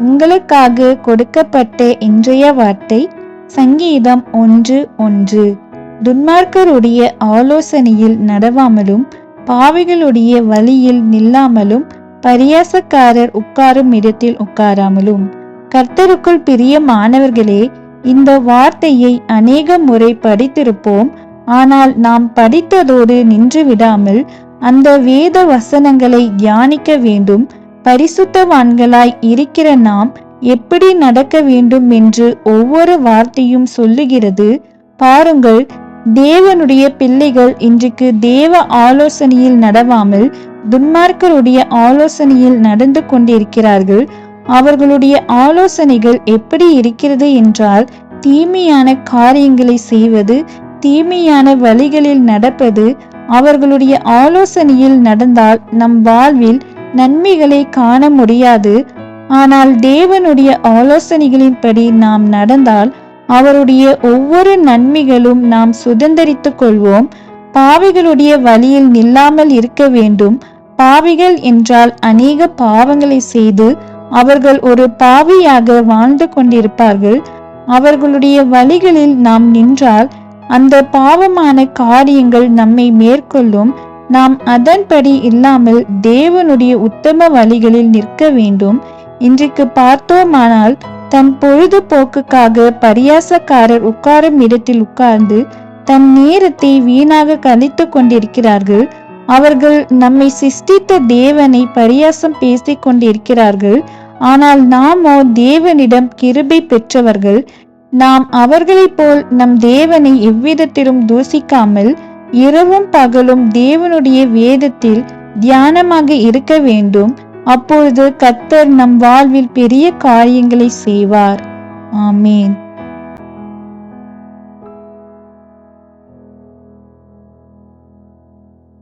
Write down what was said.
உங்களுக்காக கொடுக்கப்பட்ட இன்றைய வார்த்தை சங்கீதம் ஒன்று ஒன்று. துன்மார்க்கருடைய ஆலோசனையில் நடவாமலும் பாவிகளுடைய வழியில் நில்லாமலும் பரியாசக்காரர் உட்காரும் இடத்தில் உட்காராமலும். கர்த்தருக்குள் பிரியமானவர்களே இந்த வார்த்தையை அநேக முறை படித்திருப்போம். ஆனால் நாம் படித்ததோடு நின்று விடாமல் அந்த வேத வசனங்களை தியானிக்க வேண்டும். பரிசுத்தவான்களாய் இருக்கிற நாம் எப்படி நடக்க வேண்டும் என்று ஒவ்வொரு வார்த்தையும் சொல்லுகிறது. பாருங்கள் தேவனுடைய பிள்ளைகள் இன்றைக்கு தேவ ஆலோசனையில் நடவாமல் துன்மார்க்கருடைய ஆலோசனையில் நடந்து கொண்டிருக்கிறார்கள். அவர்களுடைய ஆலோசனைகள் எப்படி இருக்கிறது என்றால் தீமையான காரியங்களை செய்வது தீமையான வழிகளில் நடப்பது அவர்களுடைய ஆலோசனையில் நடந்தால் நம் வாழ்வில் நன்மைகளை காண முடியாது. ஆனால் தேவனுடைய ஆலோசனைகளின்படி நாம் நடந்தால் அவருடைய ஒவ்வொரு நன்மைகளும் நாம் சுதந்திரித்துக் கொள்வோம். பாவிகளுடைய வழியில் நில்லாமல் இருக்க வேண்டும். பாவிகள் என்றால் அநேக பாவங்களை செய்து அவர்கள் ஒரு பாவியாக வாழ்ந்து கொண்டிருப்பார்கள். அவர்களுடைய வழிகளில் நாம் நின்றால் அந்த பாவமான காரியங்கள் நம்மை மேற்கொள்ளும். நாம் அதன்படி இல்லாமல் தேவனுடைய உத்தம வழிகளில் நிற்க வேண்டும். இன்றைக்கு பார்த்தோமானால் தன் பொழுதுபோக்குக்காக பரியாசக்காரர் உட்காரும் இடத்தில் உட்கார்ந்து தன் நேரத்தை வீணாக கழித்து கொண்டிருக்கிறார்கள். அவர்கள் நம்மை சிஷ்டித்த தேவனை பரியாசம் பேசிக் கொண்டிருக்கிறார்கள். ஆனால் நாமோ தேவனிடம் கிருபை பெற்றவர்கள். நாம் அவர்களைப் போல் நம் தேவனை எவ்விதத்திலும் தூசிக்காமல் இரவும் பகலும் தேவனுடைய வேதத்தில் தியானமாக இருக்க வேண்டும். அப்பொழுது கத்தர் நம் வாழ்வில் பெரிய காரியங்களை செய்வார். ஆமேன்.